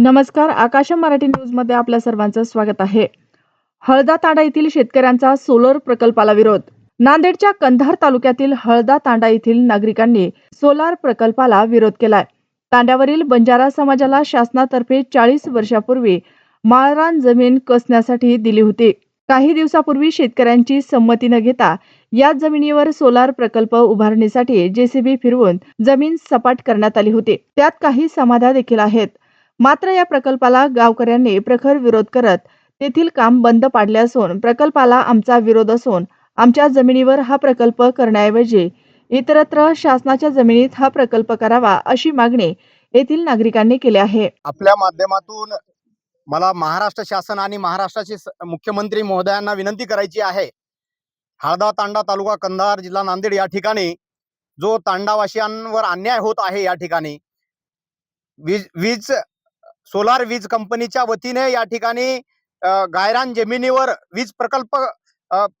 नमस्कार आकाश मराठी न्यूजमध्ये आपल्या सर्वांचं स्वागत आहे. हळदा तांडा येथील शेतकऱ्यांचा सोलर प्रकल्पाला विरोध. नांदेडच्या कंधार तालुक्यातील हळदा तांडा येथील नागरिकांनी सोलार प्रकल्पाला विरोध केलाय. तांड्यावरील बंजारा समाजाला शासनातर्फे चाळीस वर्षापूर्वी माळरान जमीन कसण्यासाठी दिली होती. काही दिवसापूर्वी शेतकऱ्यांची संमती न घेता याच जमिनीवर सोलार प्रकल्प उभारणीसाठी जेसीबी फिरवून जमीन सपाट करण्यात आली होती. त्यात काही समाध्या देखील आहेत. मात्र या प्रकल्पाला गावकऱ्यांनी प्रखर विरोध करत तेथील काम बंद पाडले असून प्रकल्पाला आमचा विरोध असून आमच्या जमिनीवर हा प्रकल्प करण्याऐवजी इतरत्र शासनाच्या जमिनीत हा प्रकल्प करावा अशी मागणी येथील नागरिकांनी केली आहे. आपल्या माध्यमातून मला महाराष्ट्र शासन आणि महाराष्ट्राचे मुख्यमंत्री महोदयांना विनंती करायची आहे. हळदा तांडा तालुका कंधार जिल्हा नांदेड या ठिकाणी जो तांडावासियांवर अन्याय होत आहे या ठिकाणी. वीज वीज सोलार वीज कंपनीच्या वतीने या ठिकाणी गायरान जमिनीवर वीज प्रकल्प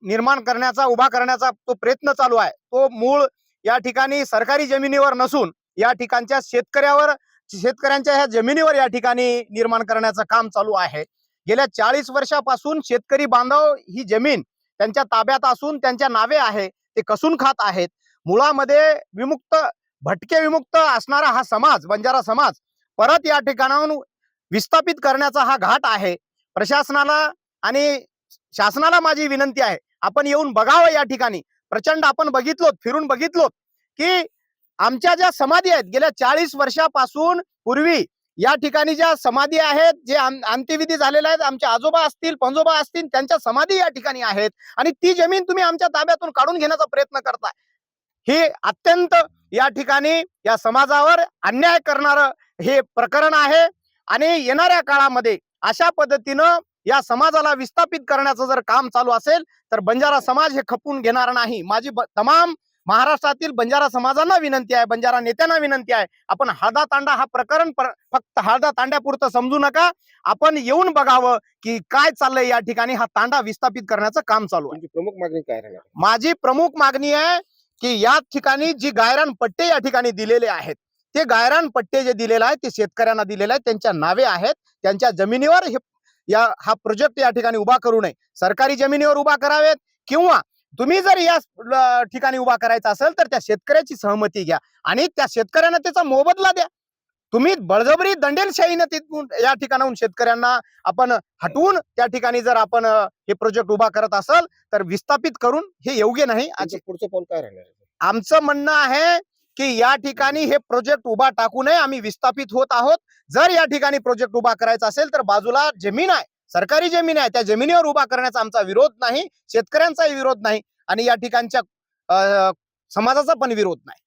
निर्माण करण्याचा उभा करण्याचा तो प्रयत्न चालू आहे. तो मूळ या ठिकाणी सरकारी जमिनीवर नसून या ठिकाणच्या शेतकऱ्यावर शेतकऱ्यांच्या ह्या जमिनीवर या ठिकाणी निर्माण करण्याचं काम चालू आहे. गेल्या चाळीस वर्षापासून शेतकरी बांधव ही जमीन त्यांच्या ताब्यात असून त्यांच्या नावे आहे ते कसून खात आहेत. मुळामध्ये विमुक्त भटके विमुक्त असणारा हा समाज बंजारा समाज परत या ठिकाणाहून विस्थापित करण्याचा हा घाट आहे. प्रशासनाला आणि शासनाला माझी विनंती आहे आपण येऊन बघावं या ठिकाणी. प्रचंड आपण बघितलोत फिरून बघितलोत की आमच्या ज्या समाधी आहेत गेल्या चाळीस वर्षापासून पूर्वी या ठिकाणी ज्या समाधी आहेत जे अंत्यविधी झालेल्या आहेत आमचे आजोबा असतील पंजोबा असतील त्यांच्या समाधी या ठिकाणी आहेत. आणि ती जमीन तुम्ही आमच्या ताब्यातून काढून घेण्याचा प्रयत्न करताय. हे अत्यंत या ठिकाणी या समाजावर अन्याय करणारं हे प्रकरण आहे. आणि येणाऱ्या काळामध्ये अशा पद्धतीनं या समाजाला विस्थापित करण्याचं जर काम चालू असेल तर बंजारा समाज हे खपून घेणार नाही. माझी तमाम महाराष्ट्रातील बंजारा समाजांना विनंती आहे बंजारा नेत्यांना विनंती आहे. आपण हळदा तांडा हा प्रकरण पर- फक्त हळदा तांड्यापुरतं समजू नका. आपण येऊन बघावं की काय चाललंय या ठिकाणी हा तांडा विस्थापित करण्याचं काम चालू आहे. प्रमुख मागणी काय माझी प्रमुख मागणी आहे की या ठिकाणी जी गायरान पट्टे या ठिकाणी दिलेले आहेत ते गायरान पट्टे जे दिलेले आहेत ते शेतकऱ्यांना दिलेले आहेत त्यांच्या नावे आहेत त्यांच्या जमिनीवर हे या हा प्रोजेक्ट या ठिकाणी उभा करू नये. सरकारी जमिनीवर उभा करावेत किंवा तुम्ही जर या ठिकाणी उभा करायचा असेल तर त्या शेतकऱ्याची सहमती घ्या आणि त्या शेतकऱ्यांना त्याचा मोबदला द्या. तुम्ही बळजबरी दंडेलशाहीने तिथून या ठिकाणाहून शेतकऱ्यांना आपण हटवून त्या ठिकाणी जर आपण हे प्रोजेक्ट उभा करत असाल तर विस्थापित करून हे योग्य नाही. पुढचं पाऊल काय राहणार आहे? आमचं म्हणणं आहे की या ठिकाणी हे प्रोजेक्ट उभा टाकू नये. आम्ही विस्थापित होत आहोत. जर या ठिकाणी प्रोजेक्ट उभा करायचा असेल तर बाजूला जमीन आहे. सरकारी जमीन आहे. त्या जमिनीवर उभा करण्याचा आमचा विरोध नाही. शेतकऱ्यांचाही विरोध नाही. आणि या ठिकाणच्या समाजाचा पण विरोध नाही.